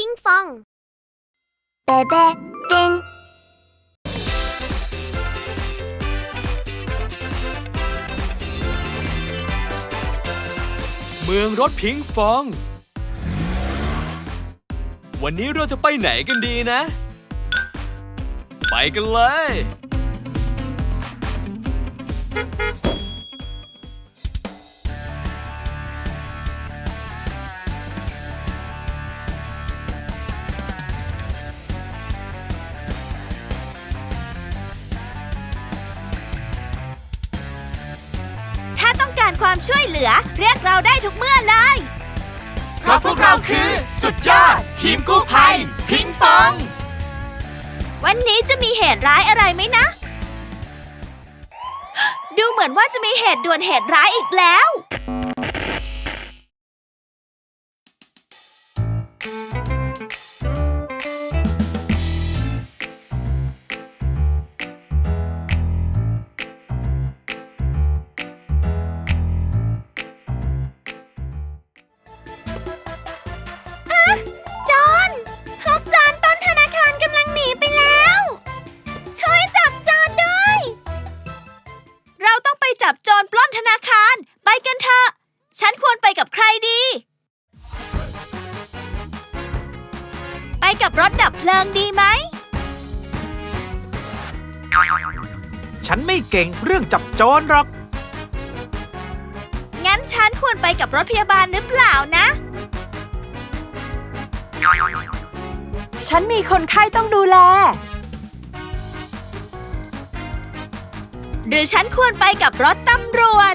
พิงฟองเบเบ้ติงเมืองรถพิงค์ฟอง วันนี้เราจะไปไหนกันดีนะ ไปกันเลย ความช่วยเหลือ เรียกเราได้ทุกเมื่อเลย เพราะพวกเราคือสุดยอด ทีมกู้ภัย พิงค์ฟอง วันนี้จะมีเหตุร้ายอะไรไหมนะ ดูเหมือนว่าจะมีเหตุด่วนเหตุร้ายอีกแล้ว เก่งเรื่องจับโจรหรอก งั้นฉันควรไปกับรถพยาบาลหรือเปล่านะ ฉันมีคนไข้ต้องดูแล หรือฉันควรไปกับรถตำรวจ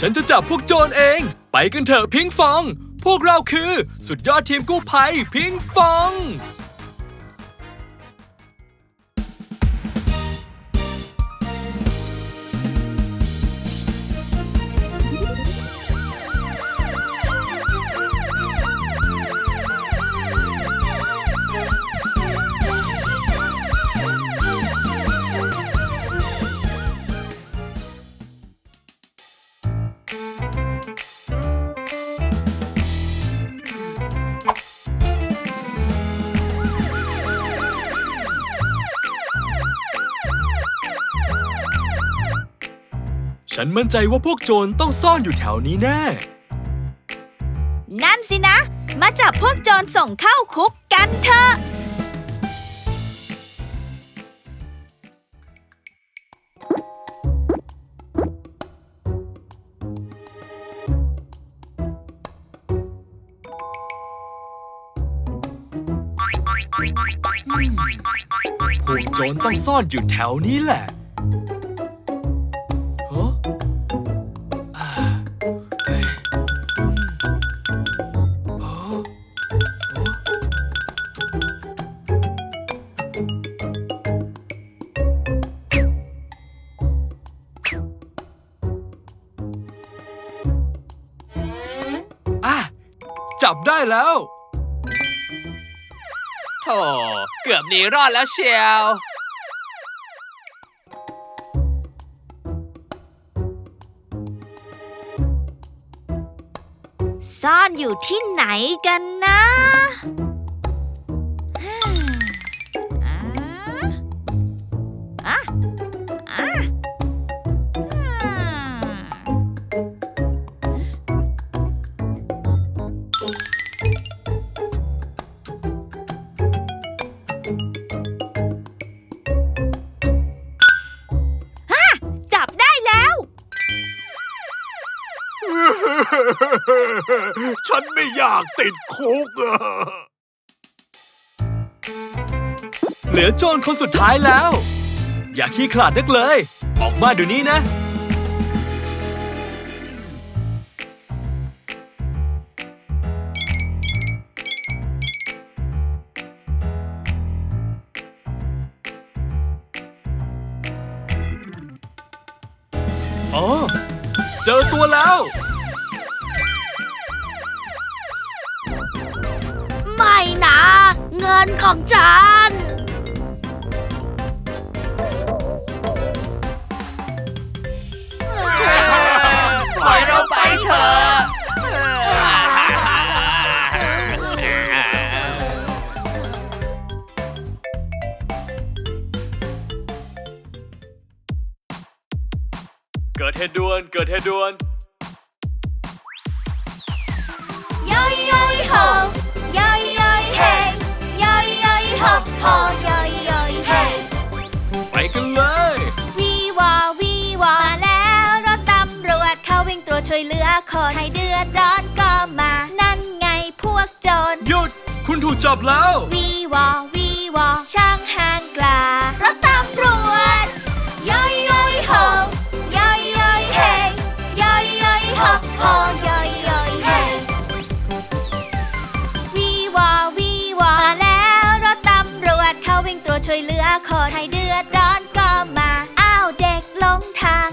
ฉันจะจับพวกโจรเอง ไปกันเถอะพิงค์ฟอง พวกเราคือสุดยอดทีมกู้ภัยพิงค์ฟอง ฉันมั่นใจว่าพวกโจรต้องซ่อนอยู่แถวนี้แน่ นั่นสินะ มาจับพวกโจรส่งเข้าคุกกันเถอะ พวกโจรต้องซ่อนอยู่แถวนี้แหละ จับได้แล้วโธ่เกือบหนีรอดแล้วเชียว ซ่อนอยู่ที่ไหนกันนะ ฉันไม่อยากติดคุกอะเหลือโจรคนสุดท้ายแล้ว อย่าขี้ขลาดนักเลย ออกมาเดี๋ยวนี้นะ อ๋อ เจอตัวแล้ว นะ เงินของฉัน ปล่อยเราไปเถอะเกิดเหตุด่วน เกิดเหตุด่วน อยโฮโฮย่อยย่อยเฮไปกันเลย วีวอวีวอมาแล้วรถตำรวจเข้าวิ่งตรวจช่วยเหลือคนให้เดือดร้อนก็มา นั่นไงพวกโจรหยุด คุณถูกจับแล้ว วีวอวีวอช่างห่างกลารถต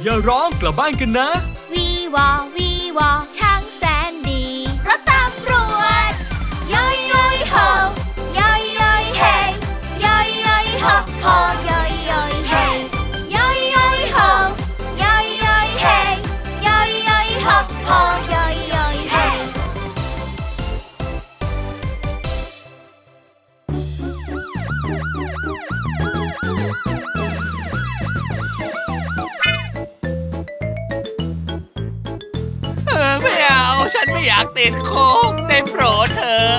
อย่าร้องกลับบ้านกันนะ วีวอวีวอช่างแสนดีรถตำรวจย้อยย้อยโฮย่อยย้อยเฮย้อยย้อยโฮโฮากติดคุกได้โปรดเถอะ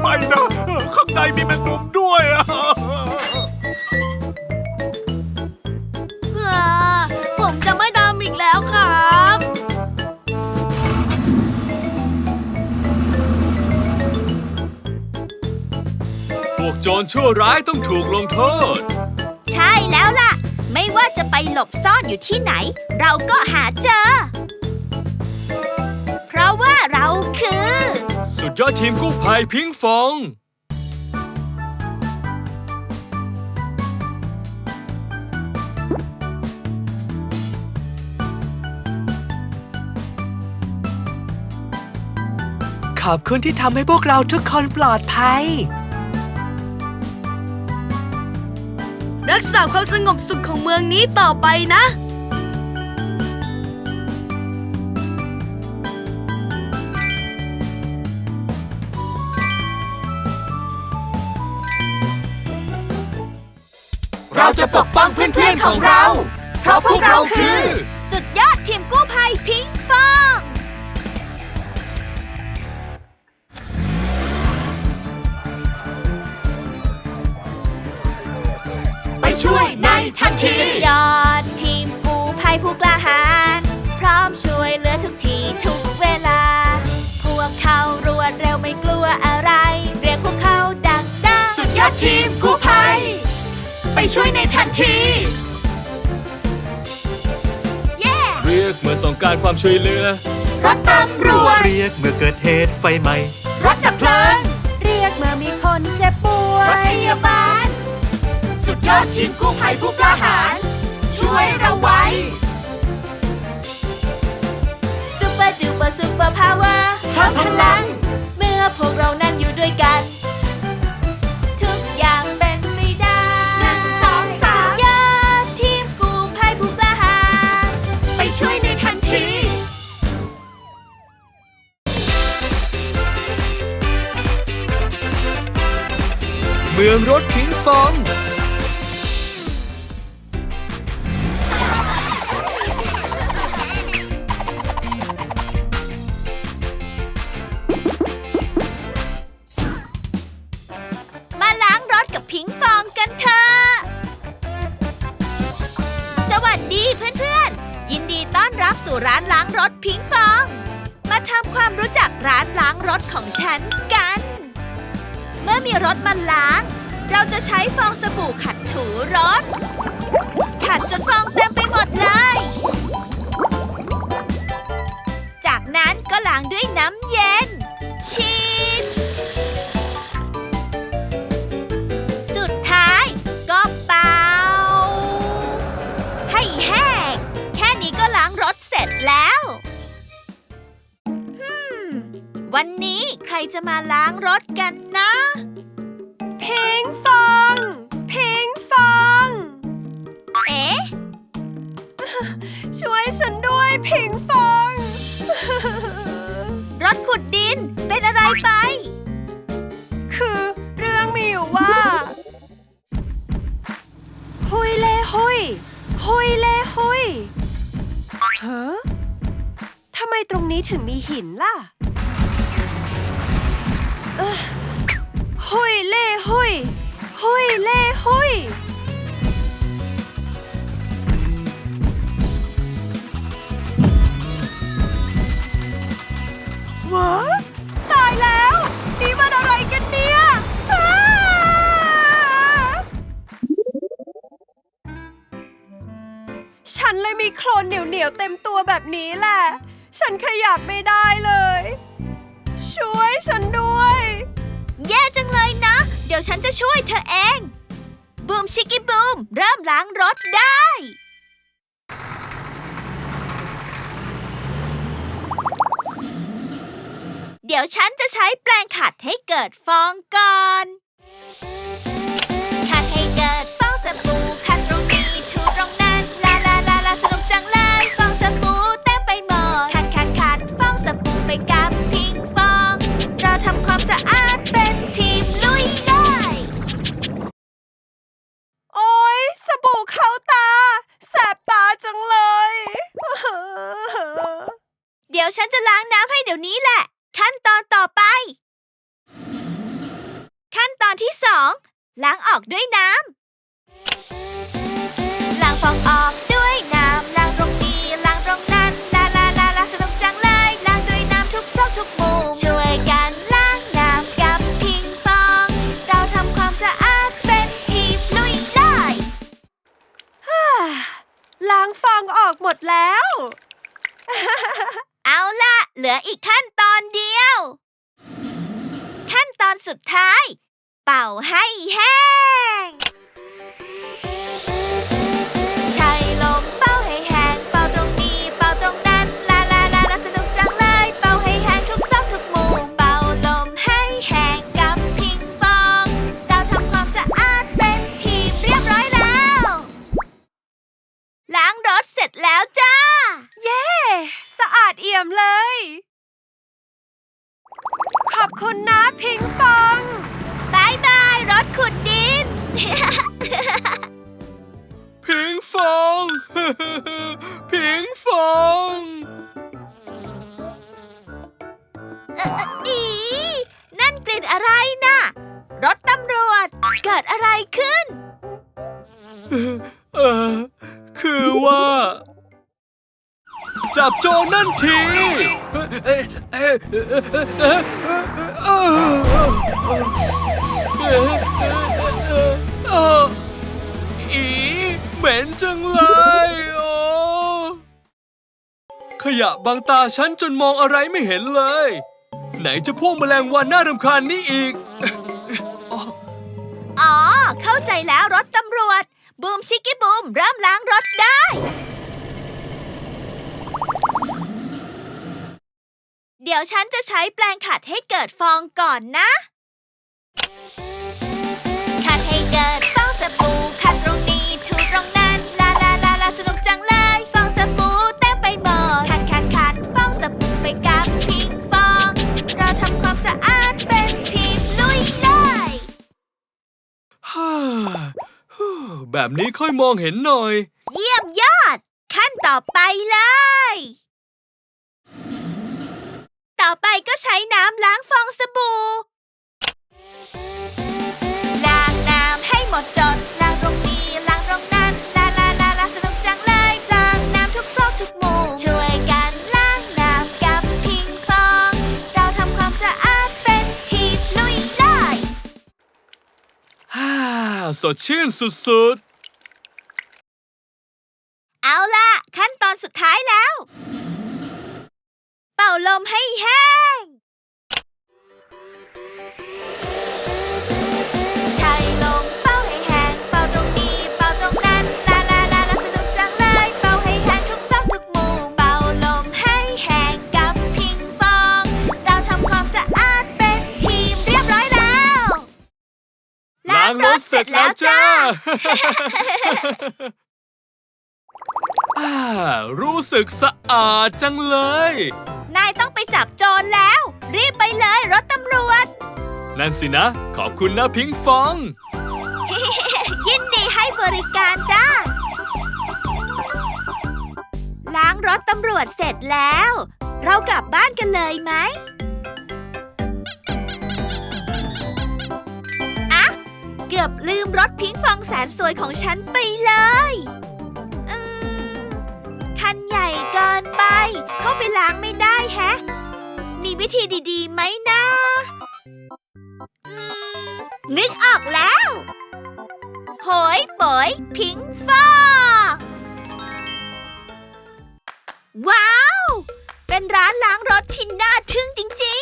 ไม่นะข้างในมีแมงมุมด้วยอะผมจะไม่ทำอีกแล้วครับ พวกโจรชั่วร้ายต้องถูกลงโทษ ใช่แล้วล่ะ ไม่ว่าจะไปหลบซ่อนอยู่ที่ไหน เราก็หาเจอ เพราะว่าเราคือ สุดยอดทีมกู้ภัยพิงฟอง ขอบคุณที่ทำให้พวกเราทุกคนปลอดภัย รักษาความสงบสุขของเมืองนี้ต่อไปนะ เราจะปกป้องเพื่อนๆของเรา เพราะพวกเราคือ สุดยอดทีมกู้ภัยพิง ช่วยในทันทีสุดยอดทีมกู้ภัยผู้กล้าหาญพร้อมช่วยเหลือทุกทีทุกเวลา พวกเขารวดเร็วไม่กลัวอะไร เรียกพวกเขาดังดังสุดยอดทีมกู้ภัย ไปช่วยในทันทีเย้เรียกเมื่อต้องการความช่วยเหลือ รถตำรวจเรียกเมื่อเกิดเหตุไฟไหม้รถดับเพลิง เรียกเมื่อมีคนเจ็บป่วรถยพยาบาลสุดย อดทีมกู้ภัยผู้กล้าหาญช่วยเราไว้ ซูเปอร์ดูเปอร์ซูเปอร์พาวเวอร์เพิ่มพลัง เมื่อพวกเรานั้นอยู่ด้วยกัน ทุกอย่างเป็นไม่ได้หนึ่งสองสามยอดทีมกู้ภัยผู้กล้าหาญไปช่วยในทันที เมืองรถพิงฟองางด้วยน้ำเย็น ชีดสุดท้ายก็เป่า ให้แห้ง แค่นี้ก็ล้างรถเสร็จแล้วฮึมวันนี้ใครจะมาล้างรถกันนะ เพลงฟอง เพลงฟอง เอ๊ะ ช่วยฉันด้วยเพลงฟองรถ ขุดดิน เป็นอะไรไป คือเรื่องมีอยู่ว่าฮุยเล่ฮุยฮุยเล่ฮุยเฮ้อทำไมตรงนี้ถึงมีหินล่ะฮุยเล่ฮุยฮุยเล่ฮุย ว้าตายแล้ว นี่มันอะไรกันเนี่ยอ้าฉันเลยมีโคลนเหนียวๆเต็มตัวแบบนี้แหละ ฉันขยับไม่ได้เลย ช่วยฉันด้วย แย่จังเลยนะ เดี๋ยวฉันจะช่วยเธอเอง บูมชิกกี้บูม เริ่มล้างรถได้ เดี๋ยวฉันจะใช้แปรงขัดให้เกิดฟองก่อน ดแล้ว เอาล่ะ เหลืออีกขั้นตอนเดียว ขั้นตอนสุดท้าย เป่าให้แห้ง รถเสร็จแล้วจ้า เย้ สะอาดเอี่ยมเลย ขอบคุณนะพิงฟองบายบายรถขุดดิน พิงฟอง พิงฟองอีนั่นกลิ่นอะไรน่ะ รถตำรวจ เกิดอะไรขึ้น เออ คือว่า จับโจรนั่นทีอีเหม็นจังเลยโอขยะบังตาฉันจนมองอะไรไม่เห็นเลย ไหนจะพวกแมลงวันน่ารำคาญนี่อีก อ๋อ เข้าใจแล้วรถตำรวจ บูมชิกกี้บูมเริ่มล้างรถได้ เดี๋ยวฉันจะใช้แปรงขัดให้เกิดฟองก่อนนะ แบบนี้ค่อยมองเห็นหน่อย เยี่ยมยอด ขั้นต่อไปเลย ต่อไปก็ใช้น้ำล้างฟองสบู่ สดชื่นสุดๆ เอาล่ะ ขั้นตอนสุดท้ายแล้ว เป่าลมให้แห้ง เสร็จแล้วจ้า อ่า รู้สึกสะอาดจังเลย นายต้องไปจับโจรแล้ว รีบไปเลยรถตำรวจ นั่นสินะ ขอบคุณนะพิงฟอง ยินดีให้บริการจ้า ล้างรถตำรวจเสร็จแล้ว เรากลับบ้านกันเลยไหม อบลืมรถพิงฟองแสนสวยของฉันไปเลย อืม คันใหญ่เกินไป เข้าไปล้างไม่ได้แฮะ มีวิธีดีๆไหมนะนึกออกแล้ว โหยป๋ยพิงฟองว้าว เป็นร้านล้างรถที่น่าทึ่งจริง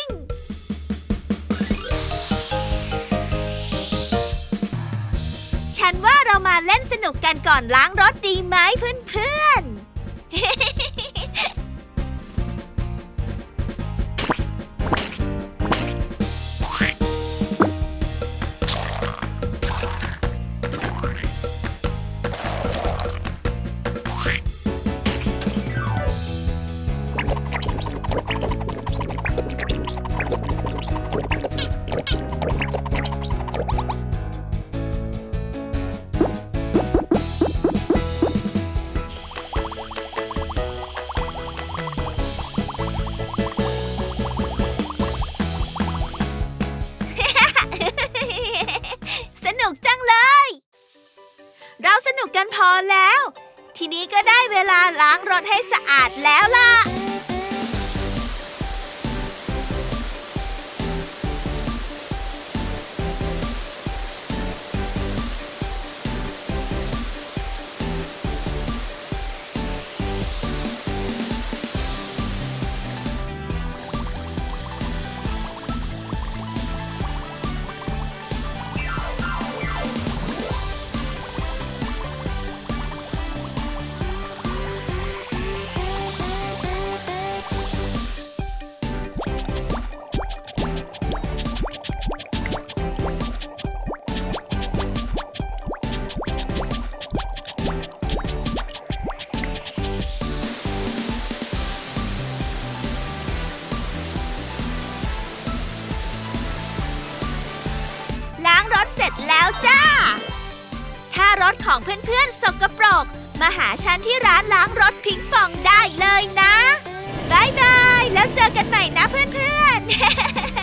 ว่าเรามาเล่นสนุกกันก่อนล้างรถดีไหมเพื่อนๆ รถให้สะอาดแล้วล่ะ ของเพื่อนๆสกปรก มาหาฉันที่ร้านล้างรถพิงฟองได้เลยนะบายบาย แล้วเจอกันใหม่นะเพื่อนๆ